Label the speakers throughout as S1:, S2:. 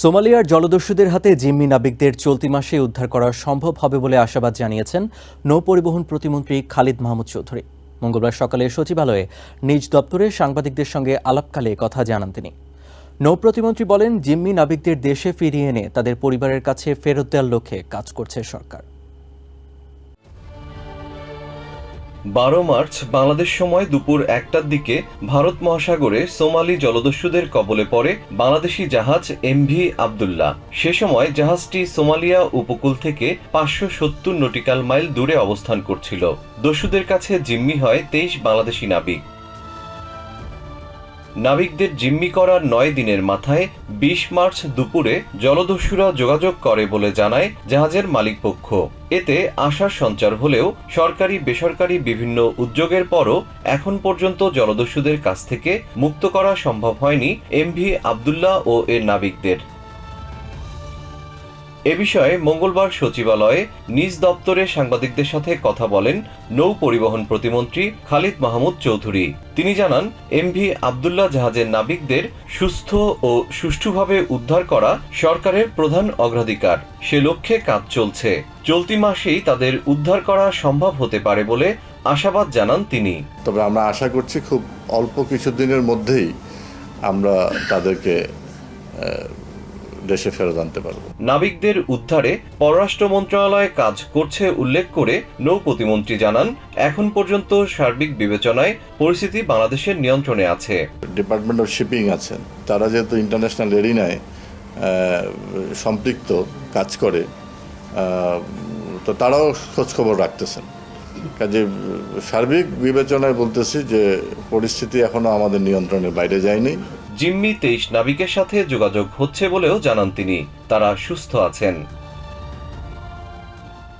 S1: সোমালিয়ার জলদস্যুদের হাতে জিম্মি নাবিকদের চলতি মাসে উদ্ধার করা সম্ভব হবে বলে আশাবাদ জানিয়েছেন নৌ পরিবহন প্রতিমন্ত্রী খালিদ মাহমুদ চৌধুরী। মঙ্গলবার সকালে সচিবালয়ে নিজ দপ্তরে সাংবাদিকদের সঙ্গে আলাপকালে কথা জানান তিনি। নৌ প্রতিমন্ত্রী বলেন, জিম্মি নাবিকদের দেশে ফিরিয়ে এনে তাদের পরিবারের কাছে ফেরত দেওয়ার লক্ষ্যে কাজ করছে সরকার।
S2: বারো মার্চ বাংলাদেশ সময় দুপুর একটার দিকে ভারত মহাসাগরে সোমালি জলদস্যুদের কবলে পড়ে বাংলাদেশি জাহাজ এমভি আবদুল্লাহ। সে সময় জাহাজটি সোমালিয়া উপকূল থেকে পাঁচশো সত্তর নটিক্যাল মাইল দূরে অবস্থান করছিল। দস্যুদের কাছে জিম্মি হয় তেইশ বাংলাদেশি নাবিক। নাবিকদের জিম্মি করার নয় দিনের মাথায় বিশ মার্চ দুপুরে জলদস্যুরা যোগাযোগ করে বলে জানায় জাহাজের মালিকপক্ষ। এতে আশার সঞ্চার হলেও সরকারি, বেসরকারি বিভিন্ন উদ্যোগের পরও এখন পর্যন্ত জলদস্যুদের কাছ থেকে মুক্ত করা সম্ভব হয়নি এমভি আবদুল্লাহ ও এর নাবিকদের। এ বিষয়ে মঙ্গলবার সচিবালয়ে নিজ দপ্তরে সাংবাদিকদের সাথে কথা বলেন নৌ পরিবহন প্রতিমন্ত্রী খালিদ মাহমুদ চৌধুরী। তিনি জানান, এমভি আবদুল্লাহ জাহাজের নাবিকদের সুস্থ ও সুষ্ঠুভাবে উদ্ধার করা সরকারের প্রধান অগ্রাধিকার। সে লক্ষ্যে কাজ চলছে। চলতি মাসেই তাদের উদ্ধার করা সম্ভব হতে পারে বলে আশাবাদ জানান তিনি।
S3: তবে আমরা আশা করছি খুব অল্প কিছুদিনের মধ্যেই আমরা তাদেরকে দেশে ফেরত আনতে পারব।
S2: নাবিকদের উদ্ধারে পররাষ্ট্র মন্ত্রণালয় কাজ করছে উল্লেখ করে নৌ প্রতিমন্ত্রী জানান এখন পর্যন্ত সার্বিক বিবেচনায় পরিস্থিতি বাংলাদেশের নিয়ন্ত্রণে আছে।
S3: ডিপার্টমেন্ট অফ শিপিং আছেন। তারা যেহেতু ইন্টারন্যাশনাল এরিনায় সম্পৃক্ত কাজ করে তো তারাও খোঁজখবর রাখতেছেন। কাজে সার্বিক বিবেচনায় বলতেছি যে পরিস্থিতি এখনও আমাদের নিয়ন্ত্রণের বাইরে যায়নি।
S2: জিম্মি তেইশ নাবিকের সাথে যোগাযোগ হচ্ছে বলেও জানান তিনি। তারা সুস্থ আছেন।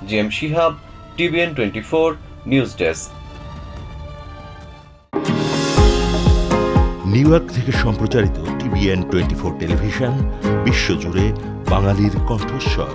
S2: G M Shihab, TVN twenty four news desk.
S4: New York থেকে সম্প্রচারিত টিভিএন টোয়েন্টি ফোর টেলিভিশন, বিশ্বজুড়ে বাঙালির কণ্ঠস্বর।